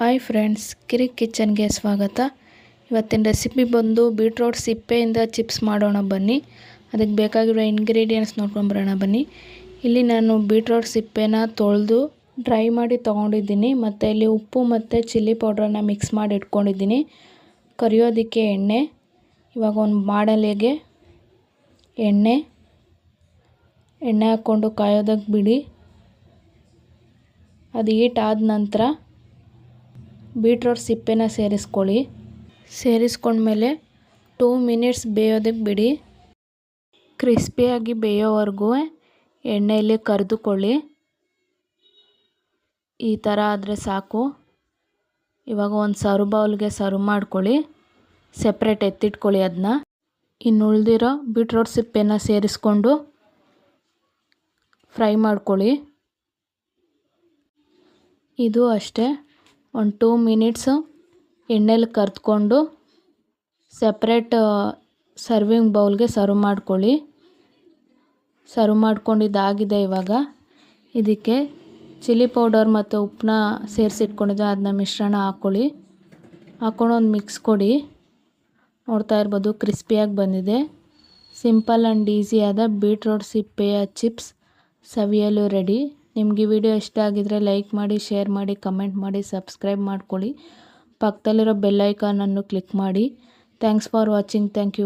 Hi friends ಕಿರಿಕ್ ಕಿಚನ್ಗೆ ಸ್ವಾಗತ. ಇವತ್ತಿನ recipe ಬಂದು ಬೀಟ್ರೋಟ್ ಸಿಪ್ಪೆಯಿಂದ ಚಿಪ್ಸ್ ಮಾಡೋಣ ಬನ್ನಿ. ಅದಕ್ಕೆ ಬೇಕಾಗಿರೋ ಇಂಗ್ರೀಡಿಯೆಂಟ್ಸ್ ನೋಡ್ಕೊಂಬರೋಣ ಬನ್ನಿ. ಇಲ್ಲಿ ನಾನು ಬೀಟ್ರೋಟ್ ಸಿಪ್ಪೆನ ತೊಳೆದು ಡ್ರೈ ಮಾಡಿ ತೊಗೊಂಡಿದ್ದೀನಿ. ಮತ್ತು ಇಲ್ಲಿ ಉಪ್ಪು ಮತ್ತು ಚಿಲ್ಲಿ ಪೌಡ್ರನ್ನ ಮಿಕ್ಸ್ ಮಾಡಿ ಇಟ್ಕೊಂಡಿದ್ದೀನಿ. ಕರಿಯೋದಕ್ಕೆ ಎಣ್ಣೆ, ಇವಾಗ ಒಂದು ಮಾಡಲೆಗೆ ಎಣ್ಣೆ ಎಣ್ಣೆ ಹಾಕ್ಕೊಂಡು ಕಾಯೋದಕ್ಕೆ ಬಿಡಿ. ಅದು ಹೀಟ್ ಆದ ನಂತರ ಬೀಟ್ರೋಟ್ ಸಿಪ್ಪೆನ ಸೇರಿಸ್ಕೊಳ್ಳಿ. ಸೇರಿಸ್ಕೊಂಡ್ಮೇಲೆ ಟೂ ಮಿನಿಟ್ಸ್ ಬೇಯೋದಕ್ಕೆ ಬಿಡಿ. ಕ್ರಿಸ್ಪಿಯಾಗಿ ಬೇಯೋವರೆಗೂ ಎಣ್ಣೆಯಲ್ಲಿ ಕರೆದುಕೊಳ್ಳಿ. ಈ ಥರ ಆದರೆ ಸಾಕು. ಇವಾಗ ಒಂದು ಸರ್ವ್ ಬೌಲ್ಗೆ ಸರ್ವ್ ಮಾಡ್ಕೊಳ್ಳಿ. ಸೆಪ್ರೇಟ್ ಎತ್ತಿಟ್ಕೊಳ್ಳಿ ಅದನ್ನ ಇನ್ನು ಉಳಿದಿರೋ ಬೀಟ್ರೋಟ್ ಸಿಪ್ಪೆನ ಸೇರಿಸ್ಕೊಂಡು ಫ್ರೈ ಮಾಡ್ಕೊಳ್ಳಿ. ಇದು ಅಷ್ಟೇ. ಒಂದು ಟೂ ಮಿನಿಟ್ಸು ಎಣ್ಣೆಲಿ ಕರೆದ್ಕೊಂಡು ಸಪ್ರೇಟ್ ಸರ್ವಿಂಗ್ ಬೌಲ್ಗೆ ಸರ್ವ್ ಮಾಡ್ಕೊಳ್ಳಿ. ಸರ್ವ್ ಮಾಡ್ಕೊಂಡಿದ್ದಾಗಿದೆ ಇವಾಗ. ಇದಕ್ಕೆ ಚಿಲ್ಲಿ ಪೌಡರ್ ಮತ್ತು ಉಪ್ಪನ್ನ ಸೇರಿಸಿಟ್ಕೊಂಡಿದ್ದೆ ಅದನ್ನ ಮಿಶ್ರಣ ಹಾಕ್ಕೊಳ್ಳಿ. ಹಾಕ್ಕೊಂಡು ಒಂದು ಮಿಕ್ಸ್ ಕೊಡಿ. ನೋಡ್ತಾ ಇರ್ಬೋದು ಕ್ರಿಸ್ಪಿಯಾಗಿ ಬಂದಿದೆ. ಸಿಂಪಲ್ ಆ್ಯಂಡ್ ಈಸಿಯಾದ ಬೀಟ್ರೋಟ್ ಸಿಪ್ಪೆಯ ಚಿಪ್ಸ್ ಸವಿಯಲು ರೆಡಿ ನಿಮಗೆ ವಿಡಿಯೋ ಇಷ್ಟ ಆಗಿದ್ರೆ ಲೈಕ್ ಮಾಡಿ, ಶೇರ್ ಮಾಡಿ, ಕಮೆಂಟ್ ಮಾಡಿ, ಸಬ್ಸ್ಕ್ರೈಬ್ ಮಾಡ್ಕೊಳ್ಳಿ. ಪಕ್ಕದಲ್ಲಿರೋ ಬೆಲ್ಲೈಕಾನನ್ನು ಕ್ಲಿಕ್ ಮಾಡಿ. Thanks for watching. Thank you.